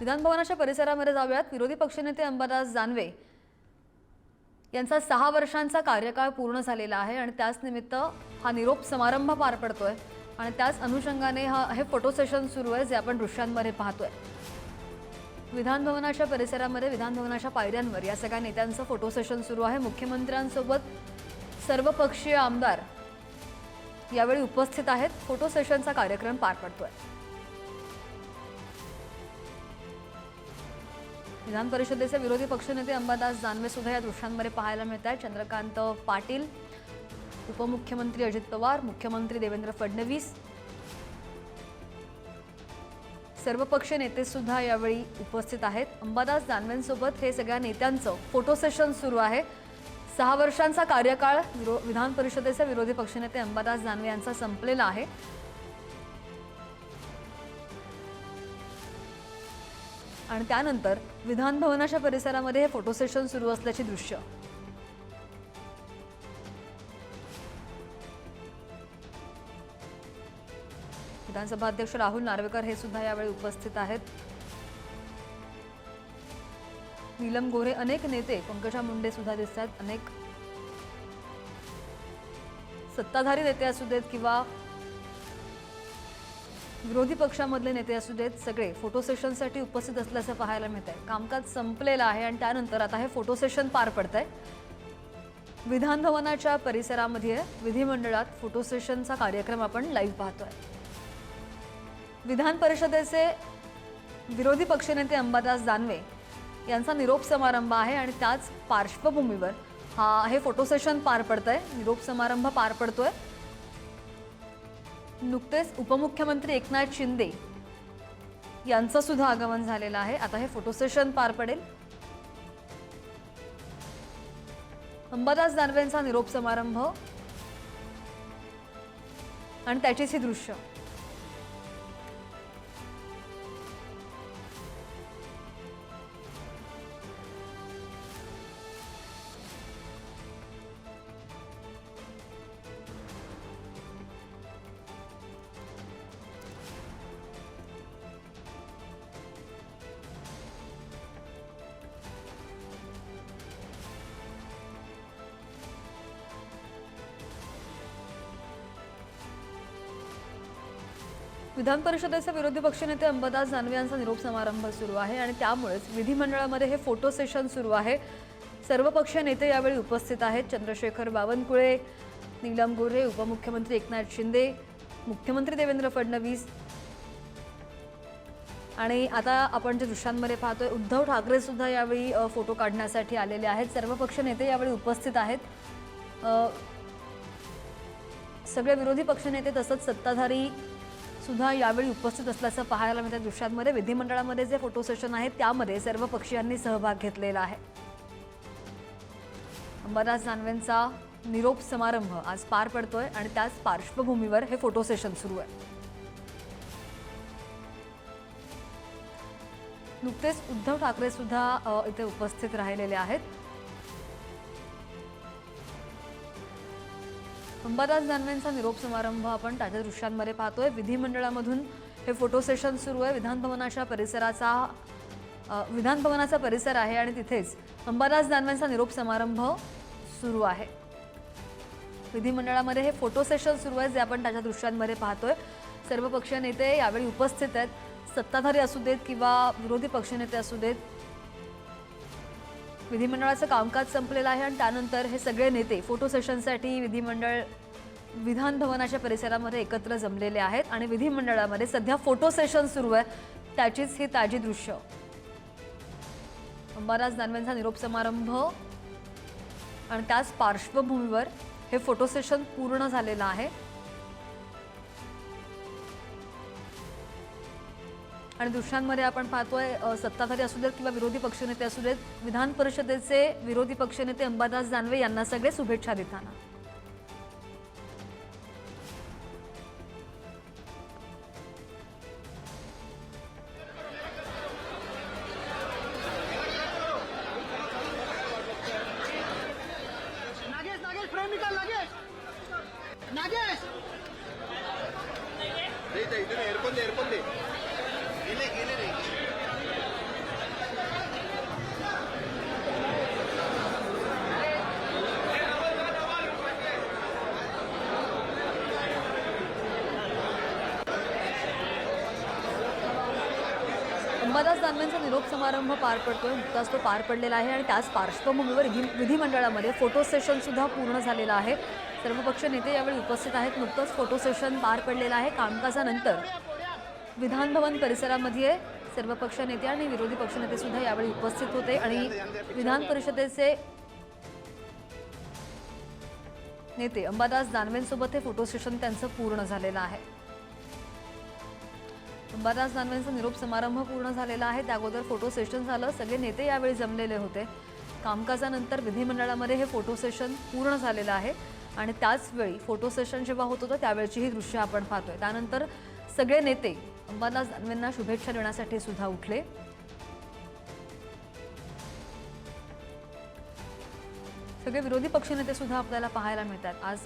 विधानभवनाच्या परिसरामध्ये जाऊयात. विरोधी पक्षनेते अंबादास जानवे यांचा सहा वर्षांचा कार्यकाळ पूर्ण झालेला आहे आणि त्याच निमित्त हा निरोप समारंभ पार पडतोय. आणि त्याच अनुषंगाने हा हे फोटो सेशन सुरू आहे जे आपण दृश्यांमध्ये पाहतोय. विधानभवनाच्या परिसरामध्ये विधानभवनाच्या पायऱ्यांवर या सगळ्या नेत्यांचं फोटो सेशन सुरू आहे. मुख्यमंत्र्यांसोबत सर्वपक्षीय आमदार यावेळी उपस्थित आहेत. फोटो सेशनचा कार्यक्रम पार पडतोय. विधान परिषदेचे विरोधी पक्षनेते अंबादास दानवे सुद्धा या दृश्यांमध्ये पाहायला मिळत आहेत. चंद्रकांत पाटील उपमुख्यमंत्री अजित पवार मुख्यमंत्री देवेंद्र फडणवीस सर्वपक्षीय नेते सुद्धा यावेळी उपस्थित आहेत. अंबादास दानवेंसोबत हे सगळ्या नेत्यांचं फोटो सेशन सुरू आहे. सहा वर्षांचा कार्यकाळ विरो विधान परिषदेचे विरोधी पक्षनेते अंबादास दानवे यांचा संपलेला आहे. आणि त्यानंतर विधान भवनाच्या परिसरामध्ये हे फोटो सेशन सुरू असल्याची दृश्य. विधानसभा अध्यक्ष राहुल नार्वेकर हे सुद्धा यावेळी उपस्थित आहेत. नीलम गोरे अनेक नेते पंकजा मुंडे सुद्धा दिसतात. अनेक सत्ताधारी नेते असू देत किंवा विरोधी पक्षामधले नेते असू देत सगळे फोटो सेशनसाठी उपस्थित असल्याचं पाहायला मिळत आहे कामकाज संपलेलं आहे आणि त्यानंतर आता हे फोटो सेशन पार पडत आहे विधानभवनाच्या परिसरामध्ये विधिमंडळात फोटो सेशनचा कार्यक्रम आपण लाईव्ह पाहतोय. विधान परिषदेचे विरोधी पक्षनेते अंबादास दानवे यांचा निरोप समारंभ आहे आणि त्याच पार्श्वभूमीवर हा हे फोटो सेशन पार पडतंय. निरोप समारंभ पार पडतोय. नुकतेच उपमुख्यमंत्री एकनाथ शिंदे यांचं सुद्धा आगमन झालेलं आहे. आता हे फोटो सेशन पार पडेल. अंबादास दानवेंचा निरोप समारंभ आणि त्याचीच ही दृश्य. विधान परिषदेचे विरोधी पक्षनेते अंबादास दानवे यांचा निरोप समारंभ सुरू आहे आणि त्यामुळेच विधिमंडळामध्ये हे फोटो सेशन सुरू आहे. सर्वपक्षीय नेते यावेळी उपस्थित आहेत. चंद्रशेखर बावनकुळे नीलम गोऱ्हे उपमुख्यमंत्री एकनाथ शिंदे मुख्यमंत्री देवेंद्र फडणवीस आणि आता आपण जे दृश्यांमध्ये पाहतोय उद्धव ठाकरे सुद्धा यावेळी फोटो काढण्यासाठी आलेले आहेत. सर्व पक्ष नेते यावेळी उपस्थित आहेत. सगळे विरोधी पक्षनेते तसंच सत्ताधारी सुद्धा यावेळी उपस्थित असल्याचं पाहायला मिळतं दृश्यांमध्ये विधिमंडळामध्ये जे फोटो सेशन आहे त्यामध्ये सर्व पक्षीयांनी सहभाग घेतलेला आहे. अंबादास जानवेंचा निरोप समारंभ आज पार पडतोय आणि त्याच पार्श्वभूमीवर हे फोटो सेशन सुरू आहे. नुकतेच उद्धव ठाकरे सुद्धा इथे उपस्थित राहिलेले आहेत. अंबादास दानवेंचा निरोप समारंभ आपण ताज्या दृश्यांमध्ये पाहतोय. विधिमंडळामधून हे फोटो सेशन सुरू आहे. विधानभवनाच्या परिसराचा विधानभवनाचा परिसर आहे आणि तिथेच अंबादास दानवेंचा निरोप समारंभ सुरू आहे. विधिमंडळामध्ये हे फोटो सेशन सुरू आहे जे आपण त्याच्या दृश्यांमध्ये पाहतोय. सर्व पक्षीय नेते यावेळी उपस्थित आहेत. सत्ताधारी असू देत किंवा विरोधी पक्षनेते असू देत विधिमंडळाचं कामकाज संपलेलं आहे आणि त्यानंतर हे सगळे नेते फोटो सेशनसाठी विधिमंडळ विधान भवनाच्या परिसरामध्ये एकत्र जमलेले आहेत आणि विधिमंडळामध्ये सध्या फोटो सेशन सुरू आहे. त्याचीच ही ताजी दृश्य. अंबादास दानवेंचा निरोप समारंभ आणि त्याच पार्श्वभूमीवर हे फोटो सेशन पूर्ण झालेलं आहे. आणि दृश्यांमध्ये आपण पाहतोय सत्ताधारी असू देत किंवा विरोधी पक्षनेते असू देत विधान परिषदेचे विरोधी पक्षनेते अंबादास दानवे यांना सगळे शुभेच्छा देताना. नागेश अंबादास दानवेंचा निरोप समारंभ पार पडतोय. नुकताच तो पार पडलेला आहे आणि त्याच पार्श्वभूमीवर विधिमंडळामध्ये फोटो सेशनसुद्धा पूर्ण झालेलं आहे. सर्व पक्ष नेते यावेळी उपस्थित आहेत. नुकतंच फोटो सेशन पार पडलेलं आहे. कामकाजानंतर विधानभवन परिसरामध्ये सर्व पक्ष नेते आणि विरोधी पक्षनेते सुद्धा यावेळी उपस्थित होते आणि विधान परिषदेचे नेते अंबादास दानवेंसोबत हे फोटो सेशन त्यांचं पूर्ण झालेलं आहे. अंबादास दानवेंचा निरोप समारंभ पूर्ण झालेला आहे. त्या अगोदर फोटो सेशन झालं. सगळे नेते यावेळी जमलेले होते. कामकाजानंतर विधिमंडळामध्ये हे फोटो सेशन पूर्ण झालेलं आहे आणि त्याचवेळी फोटो सेशन जेव्हा होत होतं त्यावेळची ही दृश्य आपण पाहतोय. त्यानंतर सगळे नेते अंबादास दानवेंना शुभेच्छा देण्यासाठी सुद्धा उठले. सगळे विरोधी पक्षनेते सुद्धा आपल्याला पाहायला मिळतात. आज